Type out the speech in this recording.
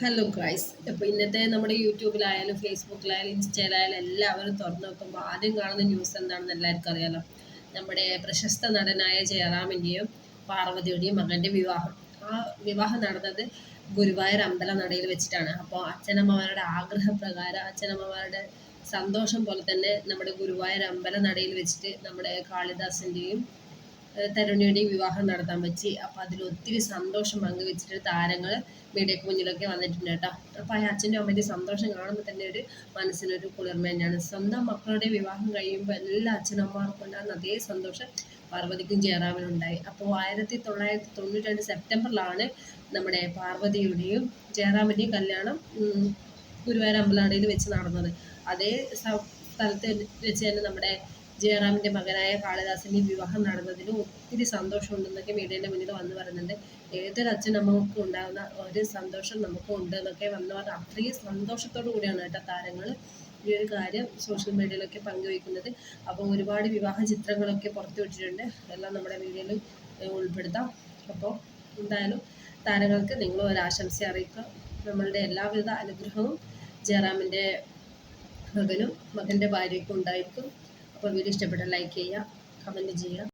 Hello guys അപ്പോൾ ഇന്നത്തെ നമ്മുടെ യൂട്യൂബിലായാലും ഫേസ്ബുക്കിലായാലും ഇൻസ്റ്റയിലായാലും എല്ലാവരും തുറന്നു നോക്കുമ്പോൾ ആദ്യം കാണുന്ന ന്യൂസ് എന്താണെന്ന് എല്ലാവർക്കും അറിയാലോ. നമ്മുടെ പ്രശസ്ത നടനായ ജയറാമിന്റെയും പാർവതിയുടെയും മകന്റെ വിവാഹം. ആ വിവാഹം നടന്നത് ഗുരുവായൂർ അമ്പല നടയിൽ വെച്ചിട്ടാണ്. അപ്പോൾ അച്ഛനമ്മമാരുടെ ആഗ്രഹപ്രകാരം അച്ഛനമ്മമാരുടെ സന്തോഷം പോലെ തന്നെ നമ്മുടെ ഗുരുവായൂർ അമ്പല നടയിൽ വെച്ചിട്ട് നമ്മുടെ കാളിദാസന്റെയും തരുണിയുടെയും വിവാഹം നടത്താൻ പറ്റി. അപ്പോൾ അതിൽ ഒത്തിരി സന്തോഷം പങ്കുവെച്ചിട്ട് താരങ്ങൾ മീഡിയക്ക് മുന്നിലൊക്കെ വന്നിട്ടുണ്ട് കേട്ടോ. അപ്പോൾ ആ അച്ഛന്റെ അമ്മേന്റെയും സന്തോഷം കാണുമ്പോൾ തന്നെ ഒരു മനസ്സിനൊരു കുളിർമ തന്നെയാണ്. സ്വന്തം മക്കളുടെ വിവാഹം കഴിയുമ്പോൾ എല്ലാ അച്ഛനമ്മമാർക്കും ഉണ്ടാകുന്ന അതേ സന്തോഷം പാർവതിക്കും ജയറാമിനുണ്ടായി. അപ്പോൾ ആയിരത്തി തൊള്ളായിരത്തി തൊണ്ണൂറ്റി രണ്ട് സെപ്റ്റംബറിലാണ് നമ്മുടെ പാർവതിയുടെയും ജയറാമിന്റെയും കല്യാണം ഗുരുവായൂർ അമ്പലാടയിൽ വെച്ച് നടന്നത്. അതേ സ്ഥലത്ത് വെച്ച് തന്നെ നമ്മുടെ ജയറാമിന്റെ മകനായ കാളിദാസിന്റെ വിവാഹം നടന്നതിൽ ഒത്തിരി സന്തോഷമുണ്ടെന്നൊക്കെ മീഡിയയുടെ മുന്നിൽ വന്ന് പറയുന്നുണ്ട്. ഏതൊരു അച്ഛനമ്മക്കും ഉണ്ടാകുന്ന ഒരു സന്തോഷം നമുക്കും ഉണ്ട് എന്നൊക്കെ വന്ന് പറഞ്ഞ അത്രയും സന്തോഷത്തോടു കൂടിയാണ് കേട്ടോ താരങ്ങൾ ഈ ഒരു കാര്യം സോഷ്യൽ മീഡിയയിലൊക്കെ പങ്കുവയ്ക്കുന്നത്. അപ്പോൾ ഒരുപാട് വിവാഹ ചിത്രങ്ങളൊക്കെ പുറത്തു വിട്ടിട്ടുണ്ട്. എല്ലാം നമ്മുടെ വീഡിയോയിൽ ഉൾപ്പെടുത്താം. അപ്പോൾ എന്തായാലും താരങ്ങൾക്ക് നിങ്ങൾ ഒരു ആശംസ അറിയിക്കുക. നമ്മളുടെ എല്ലാവിധ അനുഗ്രഹവും ജയറാമിന്റെ മകനും മകന്റെ ഭാര്യയ്ക്കും ഉണ്ടായിരിക്കും. അപ്പോൾ വീഡിയോ ഇഷ്ടപ്പെട്ടാൽ ലൈക്ക് ചെയ്യുക കമന്റ് ചെയ്യുക.